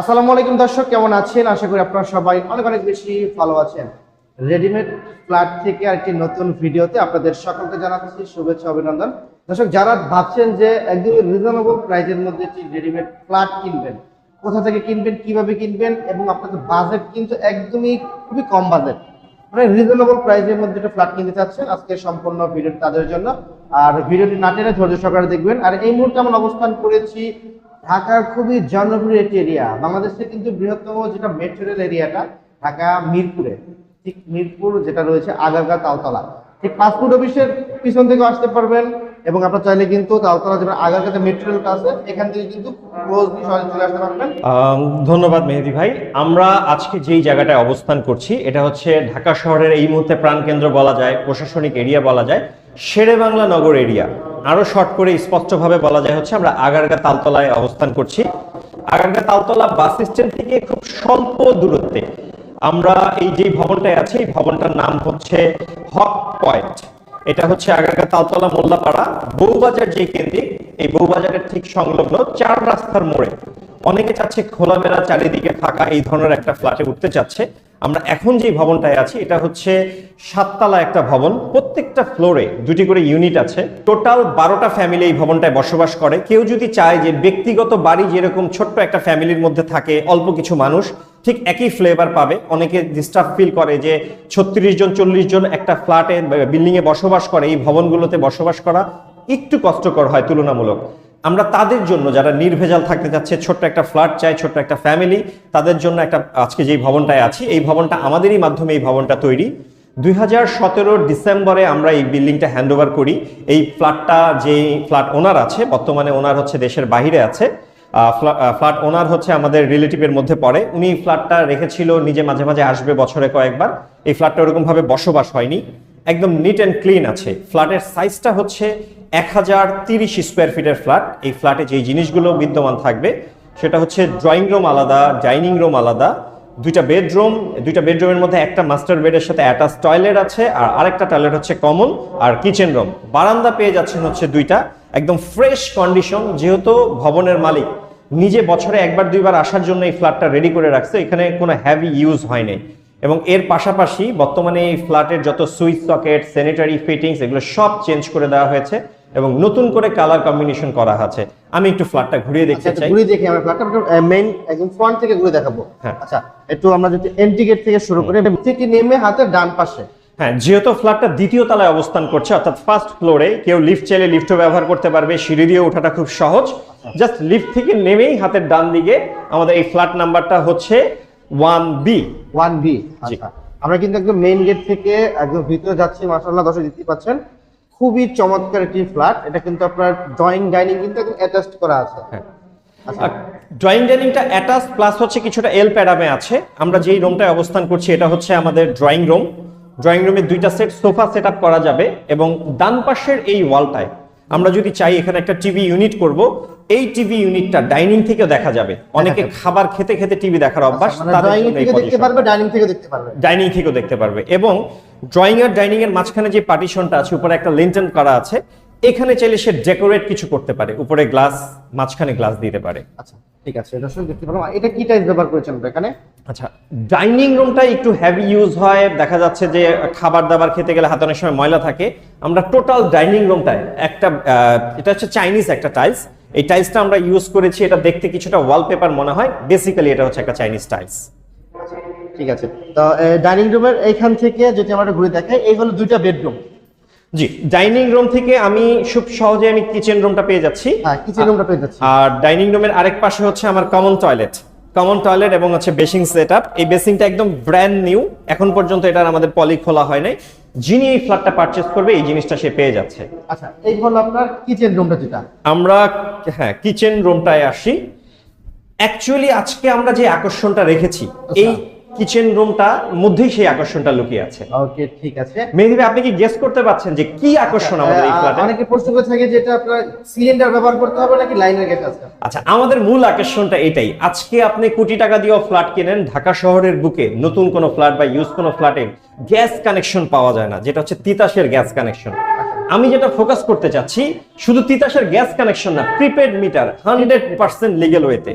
আসসালামু আলাইকুম দর্শক, কেমন আছেন? আশা করি আপনারা সবাই অনেক অনেক বেশি ভালো আছেন। রেডিমেড ফ্ল্যাট থেকে আরেকটি নতুন ভিডিওতে আপনাদের সকলকে জানাচ্ছি শুভেচ্ছা, অভিনন্দন। দর্শক, যারা ভাবছেন যে একদম রিজনেবল প্রাইসের মধ্যে একটি রেডিমেড ফ্ল্যাট কিনবেন, কোথা থেকে কিনবেন, কীভাবে কিনবেন, এবং আপনাদের বাজেট কিন্তু একদমই খুবই কম বাজেট মানে রিজনেবল প্রাইসের মধ্যে একটা ফ্ল্যাট কিনতে চাচ্ছেন, আজকে সম্পূর্ণ ভিডিওটি তাদের জন্য। আর ভিডিওটি না টেনে ধৈর্য সহকারে দেখবেন। আর এই মুহূর্তে আমরা অবস্থান করেছি ঢাকার খুবই জনপ্রিয় একটি এরিয়া বাংলাদেশের কিন্তু বৃহত্তম যেটা মেট্রো রেল এরিয়াটা ঢাকা মিরপুরে। ঠিক মিরপুর যেটা রয়েছে আগারগা তালতলা। ঠিক পাসপোর্ট অফিসের পিছন থেকে আসতে পারবেন এবং আপনার চাইলে কিন্তু তালতলা যেটা আগারগাতে মেট্রো রেলটা আছে, এখান থেকে কিন্তু সহজে চলে আসতে পারবেন। ধন্যবাদ মেহেদি ভাই। আমরা আজকে যেই জায়গাটায় অবস্থান করছি, এটা হচ্ছে ঢাকা শহরের এই মুহূর্তে প্রাণকেন্দ্র বলা যায়, প্রশাসনিক এরিয়া বলা যায় শেরে বাংলা নগর এরিয়া আরও শর্ট করে স্পষ্টভাবে বলা যায় হচ্ছে আমরা আগারগা তালতলায় অবস্থান করছি। আগারগা তালতলা বাস স্ট্যান্ড থেকে খুব স্বল্প দূরত্বে আমরা এই যে ভবনটায় আছি, এই ভবনটার নাম হচ্ছে হক পয়েন্ট। এটা হচ্ছে আগারগা তালতলা মোল্লাপাড়া বউবাজার যে কেন্দ্রিক, এই বউবাজারের ঠিক সংলগ্ন চার রাস্তার মোড়ে। অনেকে চাচ্ছে খোলামেলা চারিদিকে থাকা এই ধরনের একটা ফ্ল্যাটে উঠতে চাচ্ছে। আমরা এখন যে ভবনটায় আছি, এটা হচ্ছে সাততলা একটা ভবন। প্রত্যেকটা ফ্লোরে দুটি করে ইউনিট আছে। টোটাল বারোটা ফ্যামিলি এই ভবনটায় বসবাস করে। কেউ যদি চায় যে ব্যক্তিগত বাড়ি যেরকম ছোট্ট একটা ফ্যামিলির মধ্যে থাকে, অল্প কিছু মানুষ, ঠিক একই ফ্লেভার পাবে। অনেকে ডিস্টার্ব ফিল করে যে ছত্রিশ জন, চল্লিশ জন একটা ফ্ল্যাটে বিল্ডিং এ বসবাস করে, এই ভবনগুলোতে বসবাস করা একটু কষ্টকর হয় তুলনামূলক। আমরা তাদের জন্য যারা নির্ভেজাল থাকতে চাচ্ছে, ছোট্ট একটা ফ্ল্যাট চাই, ছোট্ট একটা ফ্যামিলি তাদের জন্য একটা, আজকে যেই ভবনটায় আছি, এই ভবনটা আমাদেরই মাধ্যমে এই ভবনটা তৈরি। দুই হাজার ডিসেম্বরে আমরা এই বিল্ডিংটা হ্যান্ড ওভার করি। এই ফ্ল্যাটটা যে ফ্ল্যাট ওনার আছে, বর্তমানে ওনার হচ্ছে দেশের বাইরে আছে। ফ্ল্যাট ওনার হচ্ছে আমাদের রিলেটিভের মধ্যে পড়ে। উনি ফ্ল্যাটটা রেখেছিল, নিজে মাঝে মাঝে আসবে বছরে কয়েকবার। এই ফ্ল্যাটটা ওরকমভাবে বসবাস হয়নি। একদম নিট অ্যান্ড ক্লিন আছে। ফ্ল্যাটের সাইজটা হচ্ছে এক হাজার তিরিশ স্কোয়ার ফিটের ফ্ল্যাট এই ফ্ল্যাটে যেই জিনিসগুলো বিদ্যমান থাকবে, সেটা হচ্ছে ড্রয়িং রুম আলাদা ডাইনিং রুম আলাদা, দুইটা বেডরুম দুইটা বেডরুমের মধ্যে একটা মাস্টার বেডের সাথে অ্যাটাচ টয়লেট আছে, আর আরেকটা টয়লেট হচ্ছে কমন আর কিচেন রুম বারান্দা পেয়ে যাচ্ছেন হচ্ছে দুইটা, একদম ফ্রেশ কন্ডিশন যেহেতু ভবনের মালিক নিজে বছরে একবার, দুইবার আসার জন্য এই ফ্ল্যাটটা রেডি করে রাখছে, এখানে কোনো হ্যাভি ইউজ হয়নি এবং এর পাশাপাশি বর্তমানে এই ফ্ল্যাটের যত সুইচ সকেট স্যানিটারি ফিটিংস এগুলো সব চেঞ্জ করে দেওয়া হয়েছে। এবং নতুন করে কালার কম্বিনেশন করা আছে। আমি একটু ফ্ল্যাটটা ঘুরিয়ে দেখতে আচ্ছা চাই। ঘুরে দেখি আমরা ফ্ল্যাটটা মেইন একদম ফ্রন্ট থেকে ঘুরে দেখাবো। হ্যাঁ। আচ্ছা একটু আমরা যদি এন্ট্রি গেট থেকে শুরু করি থেকে নেমে হাতের ডান পাশে। হ্যাঁ যেহেতু ফ্ল্যাটটা দ্বিতীয় তলায় অবস্থান করছে অর্থাৎ ফার্স্ট ফ্লোরে কেউ লিফট চাইলে লিফটও ব্যবহার করতে পারবে সিঁড়ি দিয়ে ওঠাটা খুব সহজ। জাস্ট লিফট থেকে নেমেই হাতের ডান দিকে আমাদের এই ফ্ল্যাট নাম্বারটা হচ্ছে ওয়ান বি ওয়ান বি। আচ্ছা। আমরা কিন্তু একদম মেইন গেট থেকে একদম ভিতরে যাচ্ছি মাসাল্লাহ দর্শক দেখতে পাচ্ছেন। খুবই চমৎকার একটি ফ্ল্যাট। এটা কিন্তু আপনার ড্রয়িং ডাইনিং কিন্তু একদম অ্যাটাচড করা আছে। আচ্ছা। ড্রয়িং ডাইনিংটা অ্যাটাচ প্লাস হচ্ছে কিছুটা এল প্যাডামে আছে। আমরা যেই রুমটায় অবস্থান করছি এটা হচ্ছে আমাদের ড্রয়িং রুম ড্রয়িং রুমে দুইটা সেট সোফা সেট করা যাবে এবং ডান পাশের এই ওয়ালটায় আমরা যদি চাই এখানে একটা টিভি ইউনিট করব এই টিভি ইউনিটটা ডাইনিং থেকেও দেখা যাবে। অনেকে খাবার খেতে খেতে টিভি দেখার অভ্যাস মানে তাদের ড্রয়িং জন্য এই থেকে দেখতে পারবে ডাইনিং থেকে দেখতে পারবে। ডাইনিং থেকেও দেখতে পারবে। এবং ড্রয়িং আর ডাইনিং এর মাঝখানে যে পার্টিশনটা আছে উপরে একটা লিন্টন করা আছে এখানে চাইলে সে ডেকোরেট কিছু করতে পারে। উপরে গ্লাস মাঝখানে গ্লাস দিতে পারে। আচ্ছা ঠিক আছে দর্শক দেখতে পারব এটা কি টাইপ ব্যবহার করেছেন এখানে? আচ্ছা ডাইনিং রুমটা একটু হেভি ইউজ হয়। দেখা যাচ্ছে যে খাবার দাবার খেতে গেলে হাতে অনেক সময় ময়লা থাকে। আমরা টোটাল ডাইনিং রুমটায় একটা এটা হচ্ছে চাইনিজ একটা টাইলস এই টাইলসটা আমরা ইউজ করেছি। এটা দেখতে কিছুটা ওয়ালপেপার মনে হয়। বেসিক্যালি এটা হচ্ছে একটা চাইনিজ টাইলস ঠিক আছে। তো ডাইনিং রুমের এইখান থেকে যদি আমরা ঘুরে দেখাই এই হলো দুইটা বেডরুম জি ডাইনিং রুম থেকে আমি খুব সহজে আমি কিচেন রুমটা পেয়ে যাচ্ছি। হ্যাঁ কিচেন রুমটা পেয়ে যাচ্ছি। আর ডাইনিং রুমের আরেক পাশে হচ্ছে আমার কমন টয়লেট কমন টয়লেট এবং হচ্ছে বেসিং সেট এই বেসিংটা একদম ব্র্যান্ড নিউ এখন পর্যন্ত এটার আমাদের পলি খোলা হয় নাই। যিনি এই ফ্ল্যাটটা পারচেস করবে এই জিনিসটা সে পেয়ে যাচ্ছে। আচ্ছা এই হলো আপনার কিচেন রুমটা যেটা। আমরা হ্যাঁ কিচেন রুমটায় আসি। অ্যাকচুয়ালি আজকে আমরা যে আকর্ষণটা রেখেছি এই কিচেন রুমটা মধ্যেই সেই আকর্ষণটা লুকিয়ে আছে। ওকে ঠিক আছে। মেহেদি আপনি কি গেস করতে পারছেন যে কি আকর্ষণ আমাদের এই ফ্ল্যাটে অনেকে প্রশ্ন করে থাকে যে এটা আপনার সিলিন্ডার ব্যবহার করতে হবে নাকি লাইনের গ্যাস আছে? আচ্ছা আমাদের মূল আকর্ষণটা এটাই। আজকে আপনি কোটি টাকা দিয়ে ফ্ল্যাট কেনেন ঢাকা শহরের বুকে নতুন কোনো ফ্ল্যাট বা ইউজ কোনো ফ্ল্যাটে গ্যাস কানেকশন পাওয়া যায় না যেটা হচ্ছে তিতাসের গ্যাস কানেকশন আমি যেটা ফোকাস করতে চাচ্ছি শুধু তিতাসের গ্যাস কানেকশন না prepaid meter hundred percent legal ওয়েতে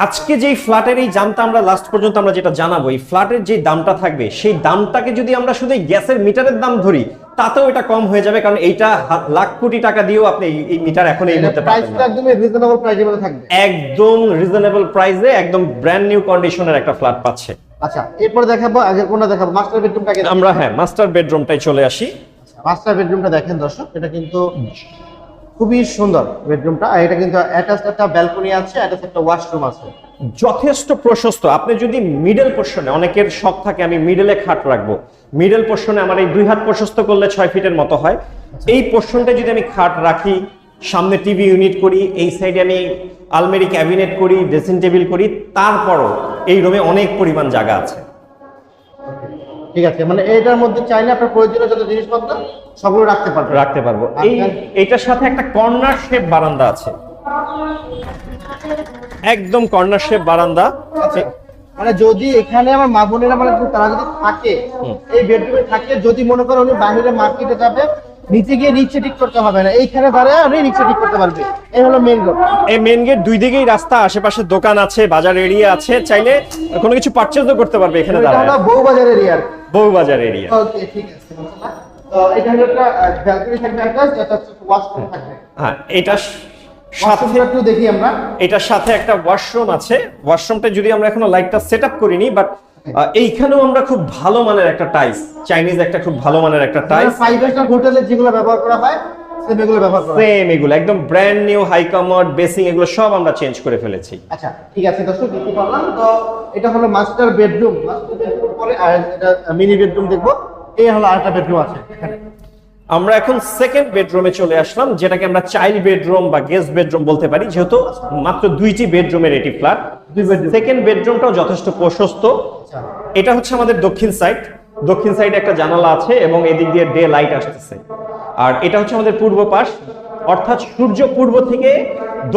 আজকে যেই ফ্ল্যাটের এই দামটা আমরা লাস্ট পর্যন্ত আমরা যেটা জানাব এই ফ্ল্যাটের যে দামটা থাকবে সেই দামটাকে যদি আমরা শুধু গ্যাসের মিটারের দাম ধরি তাতেও এটা কম হয়ে যাবে কারণ এইটা লাখ কোটি টাকা দিয়েও আপনি এই- মিটার এখন এই মুহূর্তে পাবেন প্রাইসটা না। রিজনেবল প্রাইসের মধ্যে থাকবে। একদম রিজনেবল প্রাইসে একদম ব্র্যান্ড নিউ কন্ডিশনের একটা ফ্ল্যাট পাচ্ছে। আচ্ছা এরপর দেখাবো আগের কোনটা দেখাবো? মাস্টার বেডরুমটাকে আমরা হ্যাঁ মাস্টার বেডরুমটাই চলে আসি। মাস্টার বেডরুমটা দেখেন দর্শক এটা কিন্তু খুবই সুন্দর বেডরুমটা। আর এটা কিন্তু অ্যাটাচ একটা ব্যালকনি আছে অ্যাটাচ একটা ওয়াশরুম আছে। যথেষ্ট প্রশস্ত। আপনি যদি মিডল পোর্শনে অনেকের শখ থাকে আমি মিডলে খাট রাখব। মিডল পোর্শনে আমার এই দুই হাত প্রশস্ত করলে ছয় ফিটের মতো হয়। এই পোর্শনটা যদি আমি খাট রাখি সামনে টিভি ইউনিট করি এই সাইডে আমি আলমারি ক্যাবিনেট করি ড্রেসিং টেবিল করি তারপরও এই রুমে অনেক পরিমাণ জায়গা আছে। ঠিক আছে। মানে এইটার মধ্যে চাইলে আপনার প্রয়োজনীয় যত জিনিসপত্র সবগুলো রাখতে পারবেন রাখতে পারব। এই এটার সাথে একটা কর্নার শেপ বারান্দা আছে। একদম কর্নার শেপ বারান্দা মানে যদি এখানে আমার মা বোনেরা মানে তারা যদি থাকে এই বেডরুমে থাকে যদি মনে করো উনি বাইরে মার্কেটে যাবে নিচে গিয়ে নিচে ঠিক করতে হবে না। এইখানে দাঁড়ায় উনি নিচে ঠিক করতে পারবে। এই হলো মেন রোড এই মেন গেট দুই দিকেই রাস্তা আশেপাশে দোকান আছে বাজার এরিয়া আছে। চাইলে কোনো কিছু পারচেজও করতে পারবে এখানে দাঁড়ায়। হলো বউবাজার এরিয়ার বউবাজার এরিয়া ওকে ঠিক আছে। হ্যাঁ এটার সাথে একটা ওয়াশরুম আছে। ওয়াশরুমটা যদি আমরা এখনও লাইটটা সেট আপ করিনি বাট এইখানেও আমরা খুব ভালো মানের একটা টাইলস চাইনিজ একটা খুব ভালো মানের একটা টাইলস ফাইভ স্টার হোটেলে যেগুলো ব্যবহার করা হয় সেম এগুলো ব্যবহার করা সেম এগুলো একদম brand new high commode basin এগুলো সব আমরা চেঞ্জ করে ফেলেছি। আচ্ছা ঠিক আছে দর্শক দেখতে পারলাম। তো এটা হলো মাস্টার বেডরুম মাস্টার বেডরুম পরে আর এটা মিনি বেডরুম দেখব। এই হলো আরেকটা বেডরুম আছে এখানে। আমরা এখন সেকেন্ড বেডরুমে চলে আসলাম যেটাকে আমরা চাইল্ড বেডরুম বা গেস্ট বেডরুম বলতে পারি যেহেতু মাত্র দুইটি বেডরুমের এটি ফ্ল্যাট সেকেন্ড বেডরুমটাও যথেষ্ট প্রশস্ত। আচ্ছা। এটা হচ্ছে আমাদের দক্ষিণ সাইড দক্ষিণ সাইডে একটা জানালা আছে এবং এদিক দিয়ে ডে লাইট আসতেছে। আর এটা হচ্ছে আমাদের পূর্ব পাশ। অর্থাৎ সূর্য পূর্ব থেকে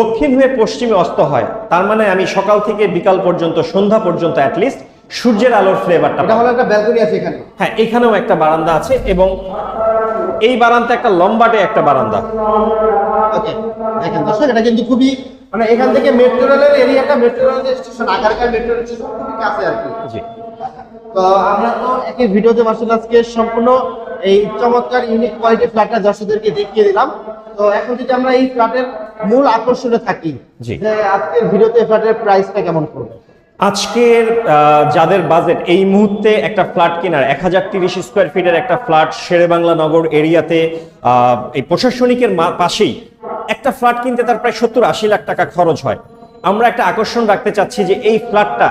দক্ষিণ হয়ে পশ্চিমে অস্ত হয়। তার মানে আমি সকাল থেকে বিকাল পর্যন্ত সন্ধ্যা পর্যন্ত অ্যাটলিস্ট সূর্যের আলোর ফ্লেভারটা এটা হলো একটা ব্যালকনি আছে এখানে। হ্যাঁ এখানেও একটা বারান্দা আছে এবং এই বারান্দা একটা লম্বাটে একটা বারান্দা। ওকে দেখেন দর্শক এটা কিন্তু খুবই মানে এখান থেকে মেট্রো রেলের এরিয়াটা মেট্রো রেলের station Agarkar metro rail station খুবই কাছে আর কি। জি। তো আমরা তো একই ভিডিওতে মাসুল আজকে সম্পূর্ণ এই চমৎকার ইউনিক কোয়ালিটি ফ্ল্যাটটা দর্শকদেরকে দেখিয়ে দিলাম। তো এখন যদি আমরা এই ফ্ল্যাটের মূল আকর্ষণে থাকি যে আজকের ভিডিওতে ফ্ল্যাটের প্রাইসটা কেমন পড়বে? আজকের যাদের বাজেট এই মুহূর্তে একটা ফ্ল্যাট কেনার, এক হাজার তিরিশ স্কোয়ার ফিটের একটা ফ্ল্যাট শেরেবাংলা নগর এরিয়াতে এই প্রশাসনিকের পাশেই একটা ফ্ল্যাট কিনতে তার প্রায় সত্তর আশি লাখ টাকা খরচ হয়। আমরা একটা আকর্ষণ রাখতে চাচ্ছি যে এই ফ্ল্যাটটা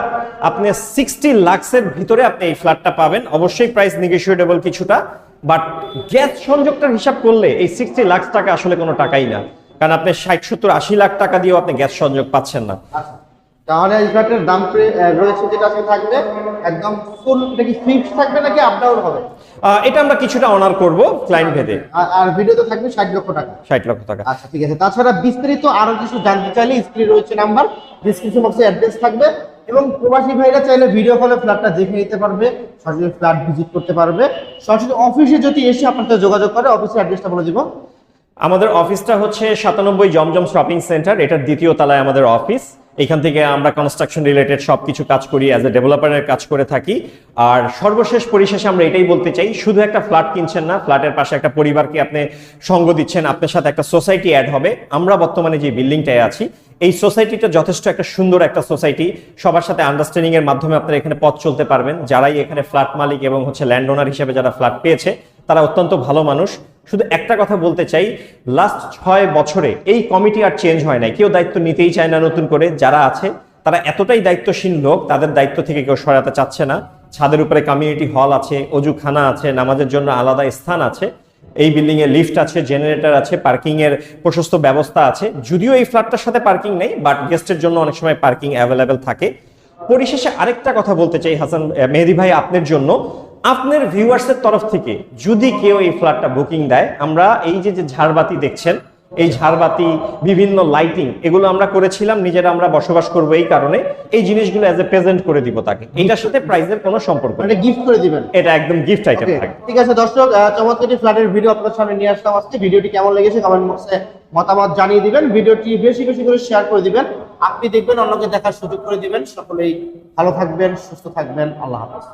আপনি সিক্সটি লাক্সের ভিতরে আপনি এই ফ্ল্যাটটা পাবেন। অবশ্যই প্রাইস নেগোসিয়েটেবল কিছুটা বাট গ্যাস সংযোগটার হিসাব করলে এই সিক্সটি লাখ টাকা আসলে কোনো টাকাই না। কারণ আপনি ষাট, সত্তর, আশি লাখ টাকা দিয়েও আপনি গ্যাস সংযোগ পাচ্ছেন না। তাহলে এই ফ্ল্যাটের দাম রয়েছে যেটা আজকে থাকবে একদম ফুল এটা কি ফিক্সড থাকবে নাকি আপ ডাউন হবে? এটা আমরা কিছুটা অনার করব ক্লায়েন্ট ভেদে। আর- ভিডিও তো থাকবে ষাট লক্ষ টাকা। ষাট লক্ষ টাকা। আচ্ছা ঠিক আছে। তাছাড়া বিস্তারিত আরও কিছু জানতে চাইলে স্ক্রিনে রয়েছে নাম্বার ডিসক্রিপশন বক্সে অ্যাড্রেস থাকবে। এবং প্রবাসী ভাইরা চাইলে ভিডিও কলে ফ্ল্যাটটা দেখে নিতে পারবে সরাসরি ফ্ল্যাট ভিজিট করতে পারবে। সরাসরি অফিসে যদি এসে আপনার সাথে যোগাযোগ করে অফিসের অ্যাড্রেসটা বলে দিব। আমাদের অফিসটা হচ্ছে সাতানব্বই জমজম শপিং সেন্টার এটার দ্বিতীয় তলায় আমাদের অফিস এখান থেকে আমরা কনস্ট্রাকশন রিলেটেড সব কিছু কাজ করি অ্যাজ এ ডেভেলপারের কাজ করে থাকি। আর সর্বশেষ পরিশেষে আমরা এটাই বলতে চাই, শুধু একটা ফ্ল্যাট কিনছেন না ফ্ল্যাটের পাশে একটা পরিবারকে আপনি সঙ্গ দিচ্ছেন, আপনার সাথে একটা সোসাইটি অ্যাড হবে। আমরা বর্তমানে যে বিল্ডিংটায় আছি, এই সোসাইটিটা যথেষ্ট একটা সুন্দর একটা সোসাইটি সবার সাথে আন্ডারস্ট্যান্ডিং এর মাধ্যমে আপনারা এখানে পথ চলতে পারবেন। যারাই এখানে ফ্ল্যাট মালিক এবং হচ্ছে ল্যান্ড ওনার হিসেবে যারা ফ্ল্যাট পেয়েছে, তারা অত্যন্ত ভালো মানুষ। শুধু একটা কথা বলতে চাই লাস্ট ছয় বছরে এই কমিটি আর চেঞ্জ হয় নাই। কেউ দায়িত্ব নিতেই চায় না নতুন করে। যারা আছে, তারা এতটাই দায়িত্বশীল লোক, তাদের দায়িত্ব থেকে কেউ সরাতে চাচ্ছে না। ছাদের উপরে কমিউনিটি হল আছে, অজুখানা আছে, নামাজের জন্য আলাদা স্থান আছে, এই বিল্ডিং এ লিফট আছে জেনারেটর আছে পার্কিং এর প্রশস্ত ব্যবস্থা আছে। যদিও এই ফ্ল্যাটটার সাথে পার্কিং নেই বাট গেস্টের জন্য অনেক সময় পার্কিং অ্যাভেলেবেল থাকে। পরিশেষে আরেকটা কথা বলতে চাই হাসান মেহেদি ভাই, আপনার জন্য। আপনার ভিউয়ার্সের তরফ থেকে যদি কেউ এই ফ্ল্যাটটা বুকিং দেয় আমরা এই যে যে ঝাড়বাতি দেখছেন এই ঝাড়বাতি বিভিন্ন লাইটিং এগুলো আমরা করেছিলাম নিজেরা আমরা বসবাস করব এই কারণে। এই জিনিসগুলো এজ এ প্রেজেন্ট করে দিব তাকে। এইটার সাথে প্রাইসের কোনো সম্পর্ক মানে গিফট করে দিবেন। এটা একদম গিফট আইটেম থাকবে। ঠিক আছে দর্শক আহ, চমৎকারী ফ্ল্যাটের ভিডিও আপনাদের সামনে নিয়ে আসলাম আজকে। ভিডিওটি কেমন লেগেছে কমেন্ট বক্সে মতামত জানিয়ে দিবেন। ভিডিওটি বেশি বেশি করে শেয়ার করে দিবেন। আপনি দেখবেন অন্যকে দেখার সুযোগ করে দিবেন। সকলেই ভালো থাকবেন সুস্থ থাকবেন। আল্লাহ হাফেজ।